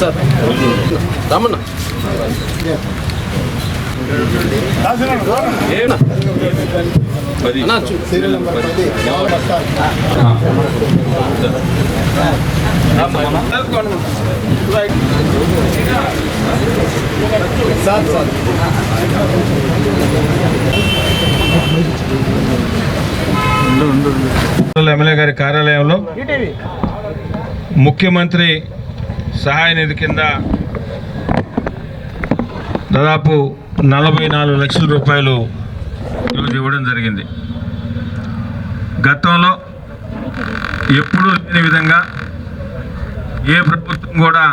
Sir రమ్మన్నా చూ serial sir sir MLA గారి కార్యాలయంలో ముఖ్యమంత్రి సహాయ నిధి కింద దాదాపు నలభై నాలుగు లక్షల రూపాయలు ఈరోజు ఇవ్వడం జరిగింది. గతంలో ఎప్పుడూ లేని విధంగా ఏ ప్రభుత్వం కూడా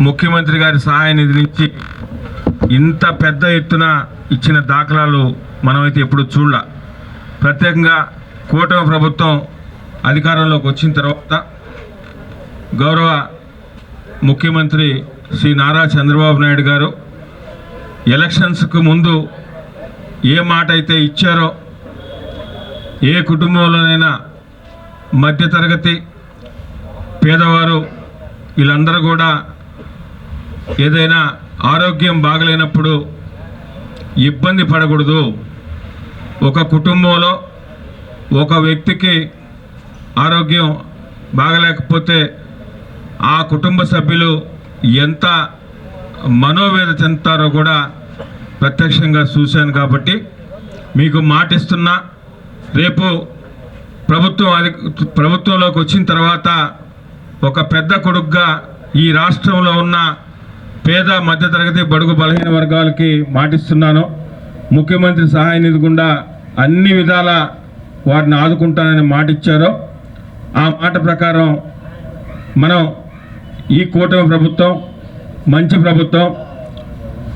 ముఖ్యమంత్రి గారి సహాయ నిధి నుంచి ఇంత పెద్ద ఎత్తున ఇచ్చిన దాఖలాలు మనమైతే ఎప్పుడు చూడాల. ప్రత్యేకంగా కూటమి ప్రభుత్వం అధికారంలోకి వచ్చిన తర్వాత గౌరవ ముఖ్యమంత్రి శ్రీ నారా చంద్రబాబు నాయుడు గారు ఎలక్షన్స్కు ముందు ఏ మాట అయితే ఇచ్చారో ఏ కుటుంబంలోనైనా మధ్యతరగతి పేదవారు వీళ్ళందరూ కూడా ఏదైనా ఆరోగ్యం బాగలేనప్పుడు ఇబ్బంది పడకూడదు. ఒక కుటుంబంలో ఒక వ్యక్తికి ఆరోగ్యం బాగలేకపోతే ఆ కుటుంబ సభ్యులు ఎంత మనోవేద చెందుతారో కూడా ప్రత్యక్షంగా చూశాను కాబట్టి మీకు మాటిస్తున్నా రేపు ప్రభుత్వం అది ప్రభుత్వంలోకి వచ్చిన తర్వాత ఒక పెద్ద కొడుగ్గా ఈ రాష్ట్రంలో ఉన్న పేద మధ్యతరగతి బడుగు బలహీన వర్గాలకి మాటిస్తున్నాను. ముఖ్యమంత్రి సహాయ నిధి గుండా అన్ని విధాల వారిని ఆదుకుంటానని మాట ఇచ్చారో ఆ మాట ప్రకారం మనం ఈ కూటమి ప్రభుత్వం మంచి ప్రభుత్వం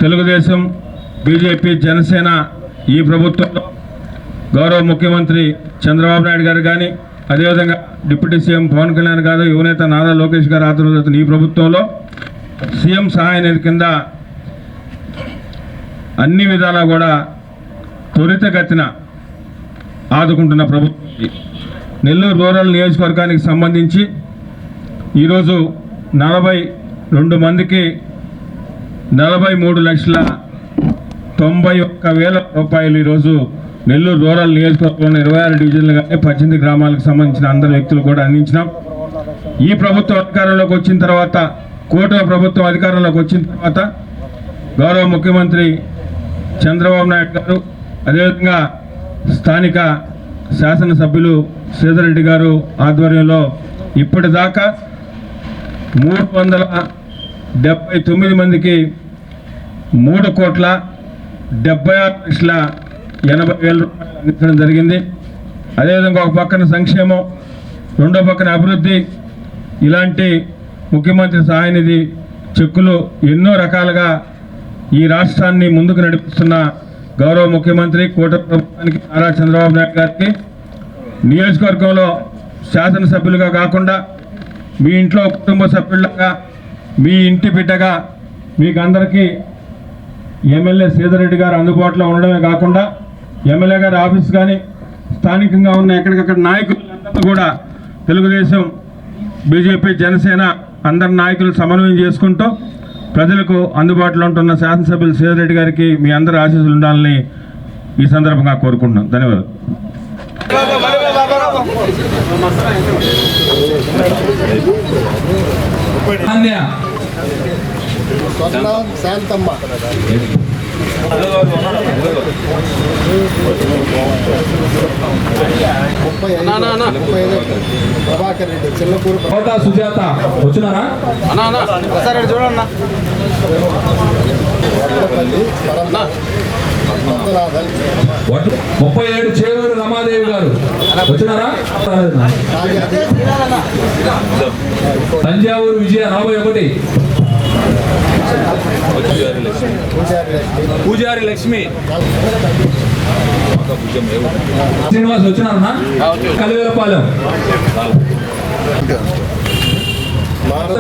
తెలుగుదేశం బీజేపీ జనసేన ఈ ప్రభుత్వంలో గౌరవ ముఖ్యమంత్రి చంద్రబాబు నాయుడు గారు కానీ అదేవిధంగా డిప్యూటీ సీఎం పవన్ కళ్యాణ్ గారు యువనేత నారా లోకేష్ గారు ఆధ్వర్యంలో ఈ ప్రభుత్వంలో సీఎం సహాయ నిధి కింద అన్ని విధాలా కూడా త్వరితగతిన ఆదుకుంటున్న ప్రభుత్వం నెల్లూరు రూరల్ నియోజకవర్గానికి సంబంధించి ఈరోజు నలభై రెండు మందికి నలభై మూడు లక్షల తొంభై ఒక్క వేల రూపాయలు ఈరోజు నెల్లూరు రూరల్ నియోజకవర్గంలో ఇరవై ఆరు డివిజన్లు కానీ పద్దెనిమిది గ్రామాలకు సంబంధించిన అందరు వ్యక్తులు కూడా అందించినాం. ఈ ప్రభుత్వం అధికారంలోకి వచ్చిన తర్వాత కూటమి ప్రభుత్వం అధికారంలోకి వచ్చిన తర్వాత గౌరవ ముఖ్యమంత్రి చంద్రబాబు నాయుడు గారు అదేవిధంగా స్థానిక శాసనసభ్యులు శ్రీధరెడ్డి గారు ఆధ్వర్యంలో ఇప్పటిదాకా మూడు వందల డెబ్బై తొమ్మిది మందికి మూడు కోట్ల డెబ్బై ఆరు లక్షల ఎనభై వేల రూపాయలు అందించడం జరిగింది. అదేవిధంగా ఒక పక్కన సంక్షేమం రెండో పక్కన అభివృద్ధి ఇలాంటి ముఖ్యమంత్రి సహాయనిధి చెక్కులు ఎన్నో రకాలుగా ఈ రాష్ట్రాన్ని ముందుకు నడిపిస్తున్న గౌరవ ముఖ్యమంత్రి కూటమి ప్రభుత్వానికి నారా చంద్రబాబు నాయుడు గారికి. నియోజకవర్గంలో శాసనసభ్యులుగా కాకుండా మీ ఇంట్లో కుటుంబ సభ్యులుగా మీ ఇంటి బిడ్డగా మీకు అందరికీ ఎమ్మెల్యే శ్రీధర్ గారు అందుబాటులో ఉండడమే కాకుండా ఎమ్మెల్యే గారి ఆఫీస్ కానీ స్థానికంగా ఉన్న ఎక్కడికక్కడ నాయకులందరూ కూడా తెలుగుదేశం బీజేపీ జనసేన అందరి నాయకులు సమన్వయం చేసుకుంటూ ప్రజలకు అందుబాటులో ఉంటున్న శాసనసభ్యులు శ్రీధర్ గారికి మీ అందరి ఆశీస్సులు ఉండాలని ఈ సందర్భంగా కోరుకుంటున్నాం. ధన్యవాదాలు. శాంతమ్మ ముప్పై ప్రభాకర్ రెడ్డి కోట సుజాత వచ్చినారా? అన్నా చూడన్నా ముప్పై ఏడు చేవూరు రమాదేవి గారు. వచ్చినారా? తంజావూరు విజయ నలభై ఒకటి. పూజారి లక్ష్మి. శ్రీనివాస్ వచ్చినారన్నా? కలివేలపాలెం.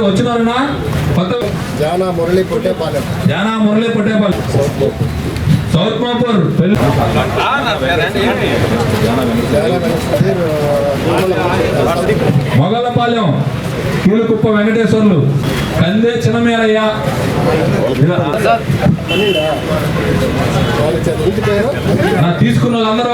వచ్చినారన్నా? కొత్త జానా మురళి పుట్టేపాలెం. జానా మురళి పొట్టేపాలెం. మొగలపాలెం కీలుకుప్ప వెంకటేశ్వర్లు కందే చిన్నమేరయ్య తీసుకున్న వాళ్ళందరూ